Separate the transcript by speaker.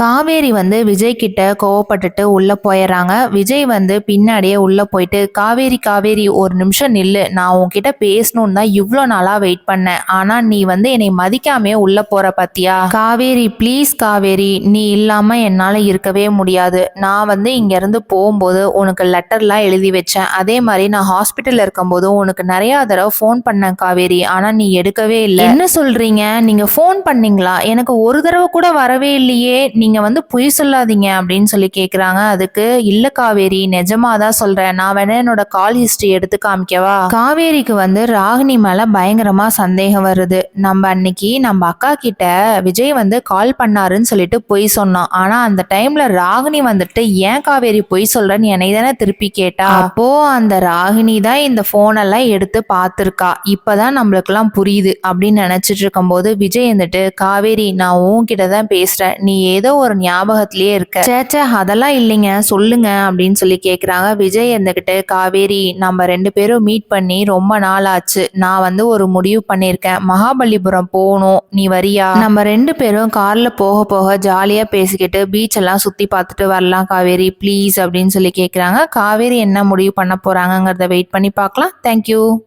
Speaker 1: காவேரி வந்து விஜய் கிட்ட கோவப்பட்டுட்டு உள்ள போயிடுறாங்க விஜய் வந்து பின்னாடியே உள்ள போயிட்டு காவேரி காவேரி ஒரு நிமிஷம் நில்லு. நான் உன்கிட்ட பேசணும்னு தான் இவ்வளோ நாளா வெயிட் பண்ணேன். ஆனா நீ வந்து என்னை மதிக்காமே உள்ள போற பத்தியா? காவேரி ப்ளீஸ் காவேரி நீ இல்லாம என்னால இருக்கவே முடியாது. நான் வந்து இங்க இருந்து போகும்போது உனக்கு லெட்டர்லாம் எழுதி வச்சேன். அதே மாதிரி நான் ஹாஸ்பிட்டல் இருக்கும்போது உனக்கு நிறைய தடவை ஃபோன் பண்ணேன் காவேரி. ஆனா நீ எடுக்கவே இல்லை. என்ன சொல்றீங்க? நீங்க ஃபோன் பண்ணீங்களா? எனக்கு ஒரு தடவை கூட வரவே இல்லையே. நீ நீங்க வந்து பொய் சொல்லாதீங்க அப்படின்னு சொல்லி கேக்குறாங்க. அதுக்கு இல்ல காவேரி நிஜமா தான் சொல்றேன். நான் வேணா என்னோட கால் ஹிஸ்டரி எடுத்து காமிக்கவா? காவேரிக்கு வந்து ராகினி மேல பயங்கரமா சந்தேகம் வருது. நம்ம அன்னைக்கு நம்ம அக்கா கிட்ட விஜய் வந்து கால் பண்ணாருன்னு சொல்லிட்டு பொய் சொன்னோம் ஆனா அந்த டைம்ல ராகினி வந்துட்டு ஏன் காவேரி பொய் சொல்றேன்னு என்னை தானே திருப்பி கேட்டா? அப்போ அந்த ராகினி தான் இந்த போன் எல்லாம் எடுத்து பார்த்துருக்கா. இப்பதான் நம்மளுக்கெல்லாம் புரியுது அப்படின்னு நினைச்சிட்டு இருக்கும்போது விஜய் வந்துட்டு காவேரி நான் உன்கிட்ட தான் பேசுறேன். நீ ஏதோ ஒரு ஞாபகத்திலேயே இருக்க. சேச்சே அதெல்லாம் இல்லைங்க சொல்லுங்க அப்படின்னு சொல்லி கேக்குறாங்க. விஜய் இருந்துகிட்டு காவேரி நம்ம ரெண்டு பேரும் மீட் பண்ணி ரொம்ப நாள் ஆச்சு நான் வந்து ஒரு முடிவு பண்ணியிருக்கேன் மகாபலிபுரம் போகணும். நீ வரியா? நம்ம ரெண்டு பேரும் கார்ல போக போக ஜாலியா பேசிக்கிட்டு பீச் எல்லாம் சுத்தி பார்த்துட்டு வரலாம் காவேரி ப்ளீஸ் அப்படின்னு சொல்லி கேக்குறாங்க. காவேரி என்ன முடிவு பண்ண போறாங்கிறத வெயிட் பண்ணி பார்க்கலாம். தேங்க்யூ